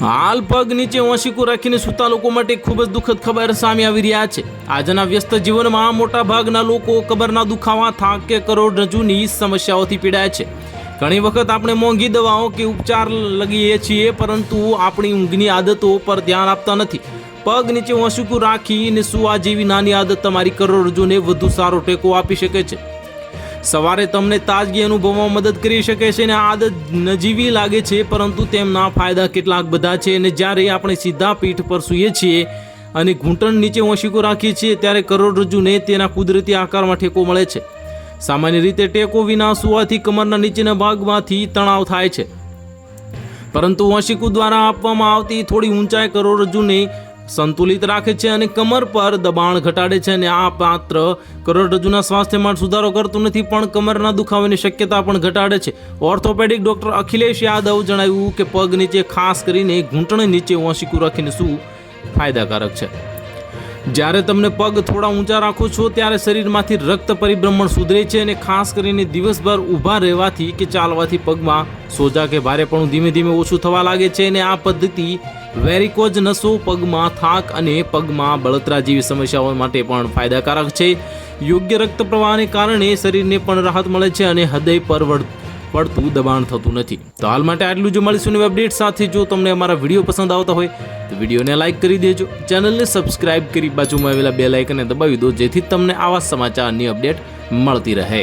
હાલ પગ નીચે ઓશિકું રાખીને સૂતા લોકો માટે ખૂબ જ દુઃખદ ખબર સામે આવી રહ્યા છે. આજના વ્યસ્ત જીવનમાં મોટા ભાગના લોકો કબરના દુખાવા, થાક કે કરોડરજ્જુની સમસ્યાઓથી પીડાય છે. ઘણી વખત આપણે મોંઘી દવાઓ કે ઉપચાર લગીએ છીએ, પરંતુ આપણી ઊંઘની આદતો પર ધ્યાન આપતા નથી. પગ નીચે ઓશિકું રાખીને સુવા જેવી નાની આદત તમારી કરોડરજ્જુને વધુ સારો ટેકો આપી શકે છે. સવારે તમને તાજગી અનુભવમાં મદદ કરી શકે છે અને આદત નજીવી લાગે છે, પરંતુ તેમના ફાયદા કેટલાક બધા છે અને જ્યારે આપણે સીધા પીઠ પર સૂઈએ છીએ અને ઘૂંટણ નીચે ઓશિકો રાખીએ છીએ, ત્યારે કરોડરજ્જુને તેના કુદરતી આકારમાં ટેકો મળે છે. સામાન્ય રીતે ટેકો વિના સુવાથી કમરના નીચેના ભાગમાંથી તણાવ થાય છે. પરંતુ ઓશિકુ દ્વારા આપવામાં આવતી થોડી ઊંચાઈ કરોડરજ્જુને સંતુલિત રાખે છે અને કમર પર દબાણ ઘટાડે છે અને આ પાત્ર કરોડરજ્જુના સ્વાસ્થ્યમાં સુધારો કરતું નથી, પણ કમરના દુખાવાની શક્યતા પણ ઘટાડે છે. ઓર્થોપેડિક ડોક્ટર અખિલેશ યાદવ જણાવ્યું કે પગ નીચે ખાસ કરીને ઘૂંટણ નીચે ઓશિકું રાખીને શું ફાયદાકારક છે? જ્યારે તમને પગ થોડા ઊંચા રાખો છો, ત્યારે શરીરમાંથી રક્ત પરિભ્રમણ સુધરે છે અને ખાસ કરીને દિવસભર ઊભા રહેવાથી કે ચાલવાથી પગમાં સોજા કે ભારેપણું ધીમે ધીમે ઓછું થવા લાગે છે અને આ પદ્ધતિ વેરિકોજ નસો પગમાં થાક અને પગમાં બળતરા જેવી સમસ્યાઓ માટે પણ ફાયદાકારક છે. યોગ્ય રક્ત પ્રવાહને કારણે શરીરને પણ રાહત મળે છે અને હૃદય પર પડતું દબાણ થતું નથી. તો હાલ માટે આટલું જ મળીશું નવી અપડેટ સાથે. જો તમને અમારા વીડિયો પસંદ આવતા હોય તો વિડીયોને લાઇક કરી દેજો. ચેનલને સબસ્ક્રાઇબ કરી બાજુમાં આવેલા બે લાઇકને દબાવી દો, જેથી તમને આવા સમાચારની અપડેટ મળતી રહે.